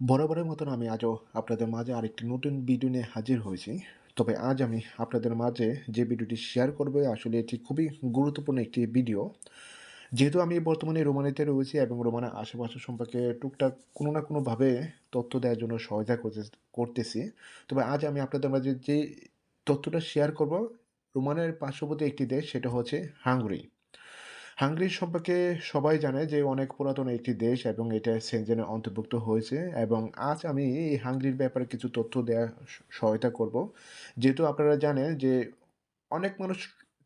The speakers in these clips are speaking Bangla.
বরাবরের মতন আমি আজও আপনাদের মাঝে আরেকটি নতুন ভিডিও নিয়ে হাজির হয়েছি। তবে আজ আমি আপনাদের মাঝে যে ভিডিওটি শেয়ার করব, আসলে এটি খুবই গুরুত্বপূর্ণ একটি ভিডিও যেহেতু আমি বর্তমানে রোমানিতে রয়েছি এবং রোমানের আশেপাশে সম্পর্কে টুকটাক কোনো না কোনোভাবে তথ্য দেওয়ার জন্য সহায়তা করতে, করতেছি। তবে আজ আমি আপনাদের মাঝে যে তথ্যটা শেয়ার করব রোমানের পার্শ্ববর্তী একটি দেশ, সেটা হচ্ছে হাঙ্গরি। হাঙ্গরি সম্পর্কে সবাই জানে যে অনেক পুরাতন একটি দেশ এবং এটা সেনজেনে অন্তর্ভুক্ত হয়েছে এবং আজ আমি এই হাঙ্গরির ব্যাপারে কিছু তথ্য দেওয়ার সহায়তা করব। যেহেতু আপনারা জানেন যে অনেক মানুষ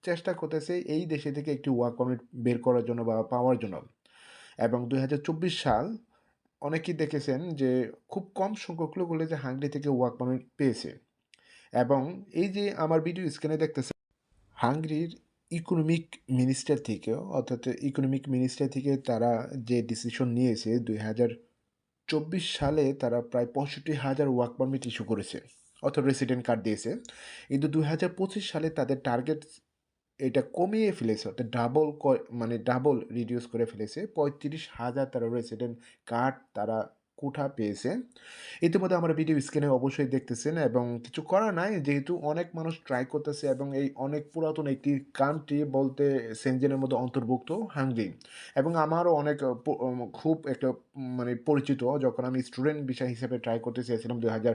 চেষ্টা করতেছে এই দেশে থেকে একটি ওয়ার্ক পারমিট বের করার জন্য বা পাওয়ার জন্য। এবং দুই হাজার চব্বিশ সাল অনেকেই দেখেছেন যে খুব কম সংখ্যক লোক হলে যে হাঙ্গরি থেকে ওয়ার্ক পারমিট পেয়েছে। এবং এই যে আমার ভিডিও স্ক্রিনে দেখতেছে, হাঙ্গরির ইকোনমিক মিনিস্টার থেকে অর্থাৎ ইকোনমিক মিনিস্টার থেকে তারা যে ডিসিশন নিয়েছে, দুই হাজার চব্বিশ সালে তারা প্রায় পঁয়ষট্টি হাজার ওয়ার্ক পারমিট ইস্যু করেছে, অর্থাৎ রেসিডেন্ট কার্ড দিয়েছে। কিন্তু দুই হাজার পঁচিশ সালে তাদের টার্গেট এটা কমিয়ে ফেলেছে, অর্থাৎ ডাবল মানে ডাবল রিডিউস করে ফেলেছে। পঁয়ত্রিশ হাজার তারা রেসিডেন্ট কার্ড তারা কোঠা পেয়েছে ইতিমধ্যে আমরা ভিডিও স্ক্রিনে অবশ্যই দেখতেছেন এবং কিছু করা নাই, যেহেতু অনেক মানুষ ট্রাই করতেছে এবং এই অনেক পুরাতন একটি কান্ট্রি বলতে সেনজেনের মধ্যে অন্তর্ভুক্ত হাঙ্গি এবং আমারও অনেক খুব একটা মানে পরিচিত যখন আমি স্টুডেন্ট বিষয় হিসেবে ট্রাই করতে চেয়েছিলাম দুই হাজার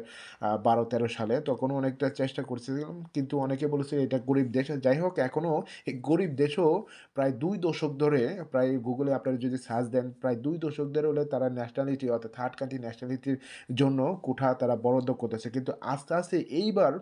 বারো, তেরো সালে, তখনও অনেকটা চেষ্টা করছিলাম। কিন্তু অনেকে বলেছে এটা গরিব দেশ। যাই হোক, এখনও এই গরিব দেশও প্রায় দুই দশক ধরে, প্রায় গুগলে আপনারা যদি সার্চ দেন, প্রায় দুই দশক ধরে হলে তারা ন্যাশনালিটি অর্থাৎ থার্ড কান্ট্রি ন্যাশনালিটির জন্য কোঠা তারা বরাদ্দ করতেছে। কিন্তু আস্তে আস্তে এইবার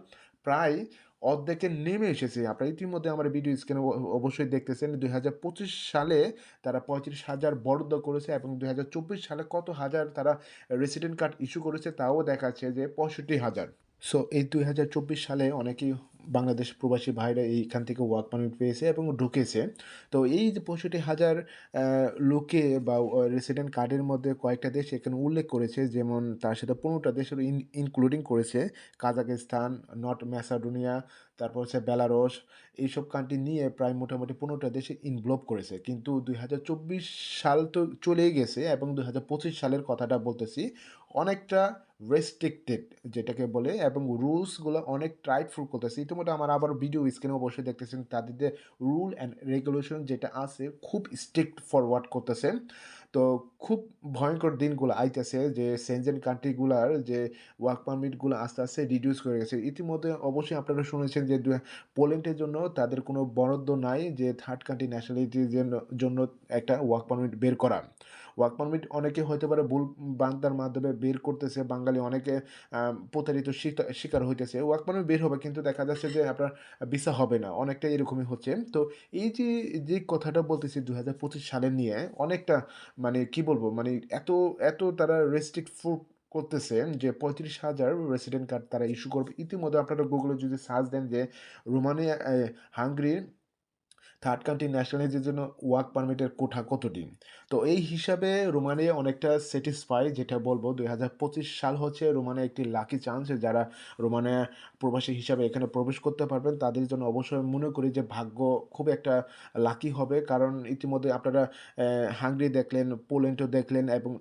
প্রায় অর্ধেকে নেমে এসেছে। আপনারা ইতিমধ্যে আমার ভিডিও স্ক্রিনে অবশ্যই দেখতেছেন দুই হাজার পঁচিশ সালে তারা পঁয়ত্রিশ হাজার বরাদ্দ করেছে এবং দুই হাজার চব্বিশ সালে কত হাজার তারা রেসিডেন্ট কার্ড ইস্যু করেছে তাও দেখাচ্ছে যে পঁয়ষট্টি হাজার। সো এই দুই হাজার চব্বিশ সালে অনেকেই বাংলাদেশ প্রবাসী ভাইরা এইখান থেকে ওয়ার্ক পারমিট পেয়েছে এবং ঢুকেছে। তো এই যে পঁয়ষট্টি হাজার লোকে বা রেসিডেন্ট কার্ডের মধ্যে কয়েকটা দেশ এখানে উল্লেখ করেছে, যেমন তার সাথে পনেরোটা দেশের ইনক্লুডিং করেছে। কাজাকিস্তান নর্থ ম্যাসাডোনিয়া তারপর হচ্ছে বেলারস, এইসব কান্ট্রি নিয়ে প্রায় মোটামুটি পনেরোটা দেশে ইনভলভ করেছে। কিন্তু দুই হাজার চব্বিশ সাল তো চলেই গেছে এবং দুই হাজার পঁচিশ সালের কথাটা বলতেছি, অনেকটা রেস্ট্রিক্টেড যেটাকে বলে, এবং রুলসগুলো অনেক টাইটফুল করতেছে। ইতিমধ্যে আমার আবার ভিডিও স্ক্রিনে অবশ্যই দেখতেছেন তাদের রুল অ্যান্ড রেগুলেশন যেটা আছে, খুব স্ট্রিক্ট ফরওয়ার্ড করতেছে। তো খুব ভয়ঙ্কর দিনগুলো আইতেছে যে সেনজেন কান্ট্রিগুলার যে ওয়ার্ক পারমিটগুলো আস্তে আস্তে রিডিউস করে গেছে। ইতিমধ্যে অবশ্যই আপনারা শুনেছেন যে পোল্যান্ডের জন্য তাদের কোনো বরাদ্দ নাই যে থার্ড কান্ট্রি ন্যাশনালিটির জন্য একটা ওয়ার্ক পারমিট বের করা। ওয়ার্ক পারমিট অনেকে হতে পারে ভুল বাংলার মাধ্যমে বের করতেছে বাঙালি অনেকে প্রতারিত শিকা- শিকার হইতেছে। ওয়ার্ক পারমিট বের হবে কিন্তু দেখা যাচ্ছে যে আপনার ভিসা হবে না। অনেকটা এরকমই হচ্ছে। তো এই যে যে কথাটা বলতেছি দু হাজার পঁচিশ সালে নিয়ে অনেকটা মানে কি বলব মানে এত এত তারা রেস্ট্রিক্ট ফুড করতেছে যে পঁয়ত্রিশ হাজার রেসিডেন্ট কার্ড তারা ইস্যু করবে। ইতিমধ্যে আপনারা গুগলে যদি সার্চ দেন যে রোমানিয়া আহ, হাঙ্গরির থার্ড কান্ট্রি ন্যাশনালিটির জন্য ওয়ার্ক পারমিটের কোঠা কতটি তো এই হিসাবে রোমানিয়া অনেকটা স্যাটিসফাই যেটা বলব দুই হাজার পঁচিশ সাল হচ্ছে রোমানিয়া একটি লাকি চান্স যারা রোমানিয়া প্রবাসী হিসাবে এখানে প্রবেশ করতে পারবেন, তাদের জন্য অবশ্যই মনে করি যে ভাগ্য খুব একটা লাকি হবে। কারণ ইতিমধ্যে আপনারা হাঙ্গরি দেখলেন পোল্যান্ডও দেখলেন এবং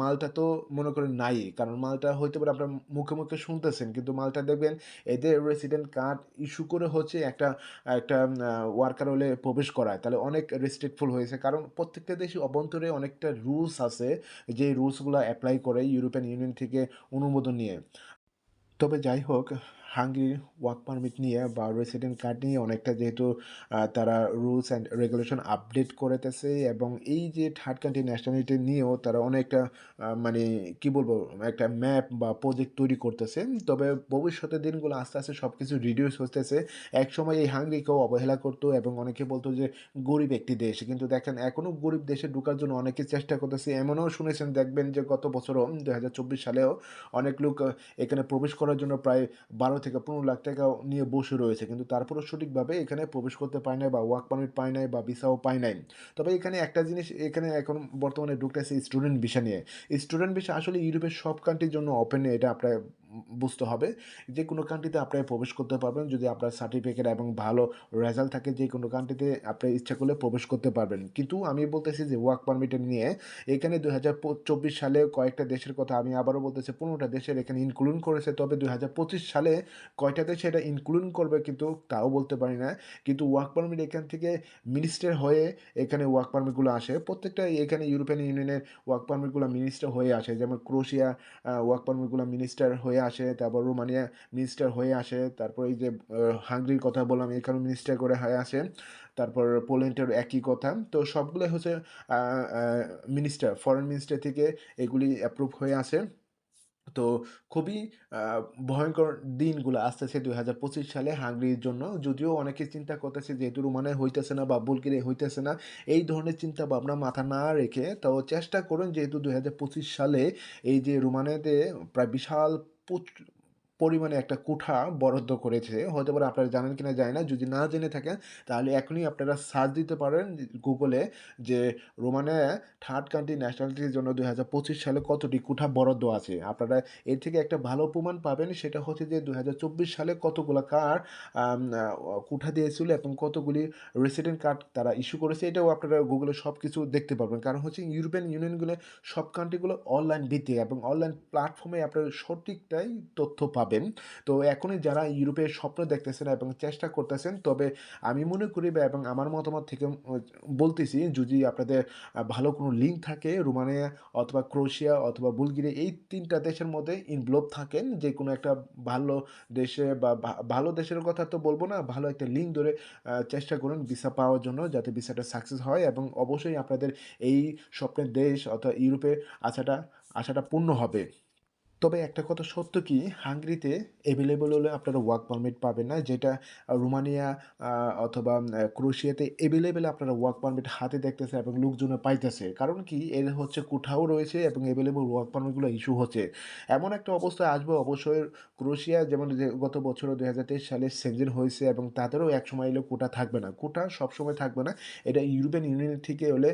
মালটা তো মনে করেন নাই। কারণ মালটা হয়তো পারে আপনার মুখে মুখে শুনতেছেন, কিন্তু মালটা দেখবেন, এদের রেসিডেন্ট কার্ড ইস্যু করে হচ্ছে একটা একটা ওয়ার্কার হলে প্রবেশ করায়। তাহলে অনেক রেস্ট্রিক্টফুল হয়েছে। কারণ প্রত্যেকটা দেশে অভ্যন্তরে অনেকটা রুলস আছে, যে রুলসগুলো অ্যাপ্লাই করে ইউরোপিয়ান ইউনিয়ন থেকে অনুমোদন নিয়ে। তবে যাই হোক হাঙ্গেরির ওয়ার্ক পারমিট নিয়ে বা রেসিডেন্ট কার্ড নিয়ে অনেকটা যেহেতু তারা রুলস অ্যান্ড রেগুলেশন আপডেট করেতেছে এবং এই যে থার্ড কান্ট্রি ন্যাশনালিটি নিয়েও তারা অনেকটা মানে কি বলব, একটা ম্যাপ বা প্রজেক্ট তৈরি করতেছে। তবে ভবিষ্যতের দিনগুলো আস্তে আস্তে সব কিছু রিডিউস হতেছে এক সময় এই হাঙ্গেরিকেও অবহেলা করতো এবং অনেকে বলতো যে গরিব একটি দেশ। কিন্তু দেখেন এখনও গরিব দেশে ঢোকার জন্য অনেকে চেষ্টা করতেছে। এমনও শুনেছেন, দেখবেন যে গত বছরও দু হাজার চব্বিশ সালেও অনেক লোক এখানে প্রবেশ করার জন্য প্রায় বারো থেকে পনেরো লাখ টাকা নিয়ে বসে রয়েছে। কিন্তু তারপরও সঠিকভাবে এখানে প্রবেশ করতে পায় নাই বা ওয়ার্ক পারমিট পায় নাই বা ভিসাও পায় নাই। তবে এখানে একটা জিনিস, এখানে এখন বর্তমানে ঢুকতেছে স্টুডেন্ট ভিসা নিয়ে। স্টুডেন্ট ভিসা আসলে ইউরোপের সব কান্ট্রির জন্য ওপেন এটা আপনার বুঝতে হবে। যে কোনো কান্ট্রিতে আপনি প্রবেশ করতে পারবেন। যদি আপনার সার্টিফিকেট এবং ভালো রেজাল্ট থাকে, যে কোনো কান্ট্রিতে আপনি ইচ্ছা করলে প্রবেশ করতে পারবেন। কিন্তু আমি বলতেছি যে ওয়ার্ক পারমিটের নিয়ে, এখানে দুই হাজার চব্বিশ সালে কয়েকটা দেশের কথা আমি আবারও বলতেছি, পনেরোটা দেশের এখানে ইনক্লুড করেছে। তবে দুই হাজার পঁচিশ সালে কয়টা দেশে এটা ইনক্লুড করবে কিন্তু তাও বলতে পারি না। কিন্তু ওয়ার্ক পারমিট এখান থেকে মিনিস্টার হয়ে এখানে ওয়ার্ক পারমিটগুলো আসে। প্রত্যেকটা এখানে ইউরোপিয়ান ইউনিয়নের ওয়ার্ক পারমিটগুলো মিনিস্টার হয়ে আসে। যেমন ক্রোশিয়া ওয়ার্ক পারমিটগুলো মিনিস্টার হয়ে আসে, তারপর রোমানিয়া মিনিস্টার হয়ে আসে, তারপর এই যে হাঙ্গরির কথা বললাম এখানে মিনিস্টার করে হয়ে আসে, তারপর পোল্যান্ডের একই কথা। তো সবগুলো হচ্ছে মিনিস্টার ফরেন মিনিস্টার থেকে এগুলি অ্যাপ্রুভ হয়ে আসে। তো খুবই ভয়ঙ্কর দিনগুলো আসতেছে দুই হাজার পঁচিশ সালে হাঙ্গরির জন্য। যদিও অনেকে চিন্তা করতেছে যেহেতু রোমানে হইতেছে না বা বুলগেরিয়া হইতেছে না, এই ধরনের চিন্তা ভাবনা মাথা না রেখে, তো চেষ্টা করুন যেহেতু দুই হাজার পঁচিশ সালে এই যে রোমানেতে প্রায় বিশাল প্রচ- পরিমাণে একটা কোঠা বরাদ্দ করেছে। হতে পারে আপনারা জানেন কিনা যায় না। যদি না জেনে থাকেন, তাহলে এখনই আপনারা সার্চ দিতে পারেন গুগলে যে রোমানে থার্ড কান্ট্রি ন্যাশনালিটির জন্য দুই হাজার পঁচিশ সালে কতটি কোঠা বরাদ্দ আছে। আপনারা এর থেকে একটা ভালো প্রমাণ পাবেন, সেটা হচ্ছে যে দুই হাজার চব্বিশ সালে কতগুলো কার কোঠা দিয়েছিল এবং কতগুলি রেসিডেন্ট কার্ড তারা ইস্যু করেছে, এটাও আপনারা গুগলে সব কিছু দেখতে পারবেন। কারণ হচ্ছে ইউরোপিয়ান ইউনিয়নগুলো সব কান্ট্রিগুলো অনলাইন ভিত্তিক এবং অনলাইন প্ল্যাটফর্মে আপনারা সঠিকটাই তথ্য পাবেন। তো এখনই যারা ইউরোপের স্বপ্ন দেখতেছেন এবং চেষ্টা করতেছেন, তবে আমি মনে করি বা এবং আমার মতামত থেকে বলতেছি, যদি আপনাদের ভালো কোনো লিঙ্ক থাকে, রোমানিয়া অথবা ক্রোয়েশিয়া অথবা বুলগেরিয়া, এই তিনটা দেশের মধ্যে ইনভলভ থাকেন, যে কোনো একটা ভালো দেশে বা ভালো দেশের কথা তো বলব না, ভালো একটা লিঙ্ক ধরে চেষ্টা করুন ভিসা পাওয়ার জন্য যাতে ভিসাটা সাকসেস হয় এবং অবশ্যই আপনাদের এই স্বপ্নের দেশ অথবা ইউরোপে আশাটা আশাটা পূর্ণ হবে। তবে একটা কথা সত্য কি? হাঙ্গেরিতে অ্যাভেলেবল হলে আপনারা ওয়ার্ক পারমিট পাবেন না। যেটা রোমানিয়া অথবা ক্রোশিয়াতে অ্যাভেলেবেল আপনারা ওয়ার্ক পারমিট হাতে দেখতেছে এবং লোকজনে পাইতেছে। কারণ কি? এর হচ্ছে কোঠাও রয়েছে এবং অ্যাভেলেবল ওয়ার্ক পারমিটগুলো ইস্যু হচ্ছে। এমন একটা অবস্থায় আসবে অবশ্যই ক্রোশিয়া যেমন গত বছর দুই হাজার তেইশ সালে সেঞ্জেন হয়েছে এবং তাদেরও এক সময় এলে কোটা থাকবে না। কোটা সবসময় থাকবে না। এটা ইউরোপিয়ান ইউনিয়ন থেকে হলে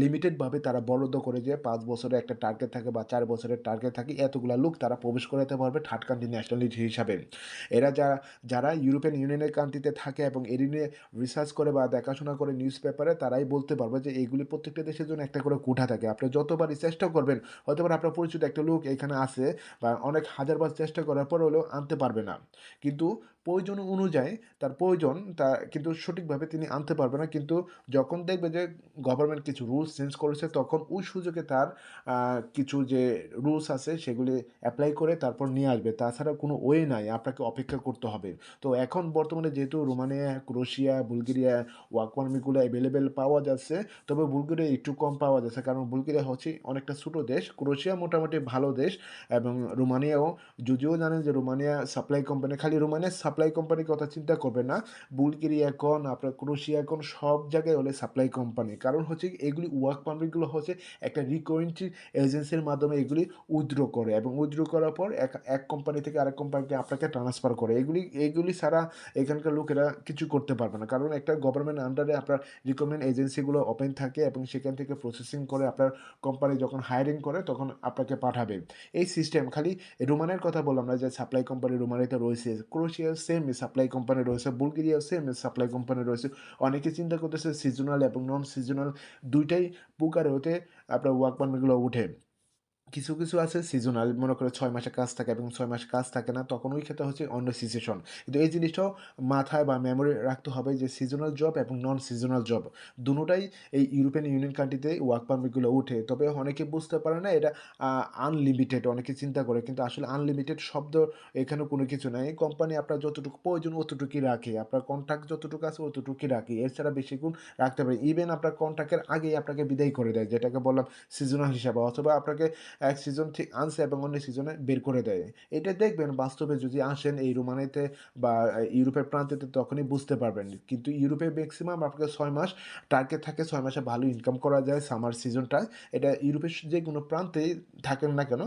লিমিটেডভাবে তারা বরাদ্দ করে যে পাঁচ বছরের একটা টার্গেট থাকে বা চার বছরের টার্গেট থাকে, এতগুলা লোক তারা প্রবেশ করাতে পারবে থার্ড কান্ট্রি ন্যাশনালিটি হিসাবে। এরা যারা যারা ইউরোপিয়ান ইউনিয়নের কান্ট্রিতে থাকে এবং এর নিয়ে রিসার্চ করে বা দেখাশোনা করে নিউজ পেপারে তারাই বলতে পারবে যে এইগুলি প্রত্যেকটা দেশের জন্য একটা করে কোঠা থাকে। আপনি যতবারই চেষ্টা করবেন হয়তো আপনার পরিচিত একটা লোক এখানে আসে বা অনেক হাজারবার চেষ্টা করার পর হলেও আনতে পারবে না। কিন্তু প্রয়োজন অনুযায়ী তার প্রয়োজন, তা কিন্তু সঠিকভাবে তিনি আনতে পারবে না। কিন্তু যখন দেখবে যে গভর্নমেন্ট কিছু রুলস চেঞ্জ করেছে, তখন ওই সুযোগে তার কিছু যে রুলস আছে সেগুলি অ্যাপ্লাই করে তারপর নিয়ে আসবে। তাছাড়া কোনো ওয়ে নাই, আপনাকে অপেক্ষা করতে হবে। তো এখন বর্তমানে যেহেতু রোমানিয়া ক্রোয়েশিয়া বুলগেরিয়া ওয়ার্ক পারমিটগুলো অ্যাভেলেবেল পাওয়া যাচ্ছে, তবে বুলগেরিয়া একটু কম পাওয়া যাচ্ছে। কারণ বুলগেরিয়া হচ্ছে অনেকটা ছোটো দেশ, ক্রোশিয়া মোটামুটি ভালো দেশ এবং রোমানিয়াও, যদিও জানেন যে রোমানিয়া সাপ্লাই কোম্পানি খালি রোমানিয়া সাপ্লাই কোম্পানির কথা চিন্তা করবে না। বুলগেরিয়া এখন, আপনার ক্রোশিয়া এখন, সব জায়গায় হলে সাপ্লাই কোম্পানি কারণ হচ্ছে এগুলি ওয়ার্ক পারমিটগুলো হচ্ছে একটা রিকোয়েন্ট্রি এজেন্সির মাধ্যমে এগুলি উইথড্র করে এবং উইথড্র করার পর এক এক কোম্পানি থেকে আরেক কোম্পানিতে আপনাকে ট্রান্সফার করে। এগুলি এগুলি ছাড়া এখানকার লোকেরা কিছু করতে পারবে না। কারণ একটা গভর্নমেন্ট আন্ডারে আপনার রিকমেন্ড এজেন্সিগুলো ওপেন থাকে এবং সেখান থেকে প্রসেসিং করে আপনার কোম্পানি যখন হায়ারিং করে, তখন আপনাকে পাঠাবে। এই সিস্টেম খালি রোমানের কথা বললাম না যে সাপ্লাই কোম্পানি রোমানিতে রয়েছে। ক্রোয়েশিয়ার সেম সাপ্লাই কোম্পানি রয়েছে বুলগেরিয়াও সেম সাপ্লাই কোম্পানি রয়েছে অনেকে চিন্তা করতেছে সিজনাল এবং নন সিজনাল দুইটাই পোকার হতে আপনার ওয়ার্ক পারমিটগুলো উঠে কিছু কিছু আছে সিজনাল মনে করে ছয় মাসে কাজ থাকে এবং ছয় মাসে কাজ থাকে না, তখন ওই ক্ষেত্রে হচ্ছে অন্য সিচুয়েশন কিন্তু এই জিনিসটাও মাথায় বা মেমোরি রাখতে হবে যে সিজনাল জব এবং নন সিজনাল জব দুটোটাই এই ইউরোপিয়ান ইউনিয়ন কান্ট্রিতে ওয়ার্ক পারমিটগুলো উঠে তবে অনেকে বুঝতে পারে না এটা আনলিমিটেড অনেকে চিন্তা করে, কিন্তু আসলে আনলিমিটেড শব্দ এখানে কোনো কিছু নাই। কোম্পানি আপনার যতটুকু প্রয়োজন অতটুকুই রাখে। আপনার কন্ট্রাক্ট যতটুকু আছে অতটুকুই রাখে। এছাড়া বেশি গুণ রাখতে পারে। ইভেন আপনার কন্ট্রাক্টের আগেই আপনাকে বিদায় করে দেয়, যেটাকে বললাম সিজনাল হিসাবে। অথবা আপনাকে এক সিজন ঠিক আনছে এবং অন্য সিজনে বের করে দেয়। এটা দেখবেন বাস্তবে যদি আসেন এই রোমানিতে বা ইউরোপের প্রান্তেতে তখনই বুঝতে পারবেন। কিন্তু ইউরোপে ম্যাক্সিমাম আপনাকে ছয় মাস টার্গেট থাকে, ছয় মাসে ভালো ইনকাম করা যায় সামার সিজনটা এটা ইউরোপের যে কোনো প্রান্তেই থাকেন না কেন,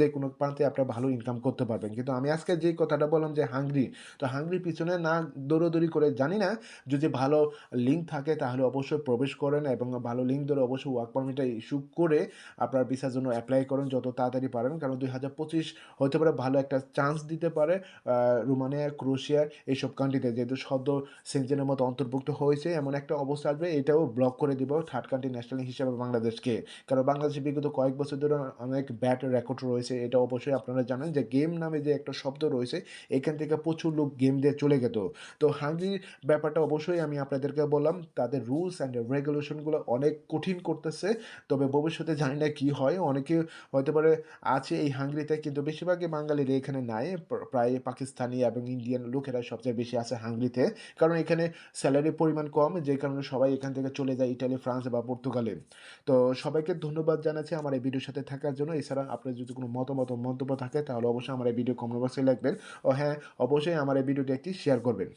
যে কোনো প্রান্তে আপনার ভালো ইনকাম করতে পারবেন। কিন্তু আমি আজকে যে কথাটা বললাম যে হাঙ্গরি তো হাঙ্গরির পিছনে না দৌড়োদৌড়ি করে জানি না, যদি ভালো লিঙ্ক থাকে তাহলে অবশ্যই প্রবেশ করেন এবং ভালো লিঙ্ক ধরে অবশ্যই ওয়ার্ক পারমিটটা ইস্যু করে আপনার ভিসার জন্য অ্যাপ্লাই করেন, যত তাড়াতাড়ি পারেন। কারণ দুই হাজার পঁচিশ হতে পারে ভালো একটা চান্স দিতে পারে রোমানিয়া, ক্রোয়েশিয়া এইসব কান্ট্রিতে যেহেতু সদ্য সেঞ্চেনের মতো অন্তর্ভুক্ত হয়েছে, এমন একটা অবস্থা আসবে, এটাও ব্লক করে দিব থার্ড কান্ট্রি ন্যাশনাল হিসেবে বাংলাদেশকে। কারণ বাংলাদেশে বিগত কয়েক বছর ধরে অনেক ব্যাট রেকর্ড রয়েছে, এটা অবশ্যই আপনারা জানেন যে গেম নামে যে একটা শব্দ রয়েছে, এখান থেকে প্রচুর লোক গেম দিয়ে চলে গেত। তো হাঙ্গির ব্যাপারটা অবশ্যই আমি আপনাদেরকে বললাম, তাদের রুলস অ্যান্ড রেগুলেশনগুলো অনেক কঠিন করতেছে, তবে ভবিষ্যতে জানি না কী হয়। অনেকে হতে পারে আছে এই হাঙ্গরিতে, কিন্তু বেশিরভাগই বাঙালির এখানে নাই। প্রায় পাকিস্তানি এবং ইন্ডিয়ান লোকেরা সবচেয়ে বেশি আছে হাঙ্গরিতে। কারণ এখানে স্যালারির পরিমাণ কম, যে কারণে সবাই এখান থেকে চলে যায় ইটালি, ফ্রান্স বা পর্তুগালে। তো সবাইকে ধন্যবাদ জানাচ্ছি আমার এই ভিডিওর সাথে থাকার জন্য। এছাড়া আপনার যদি কোনো মতামত মন্তব্য থাকে, তাহলে অবশ্যই আমার এই ভিডিও কমেন্ট বক্সে লিখবেন। ও হ্যাঁ অবশ্যই আমার এই ভিডিওটি একটি শেয়ার করবেন।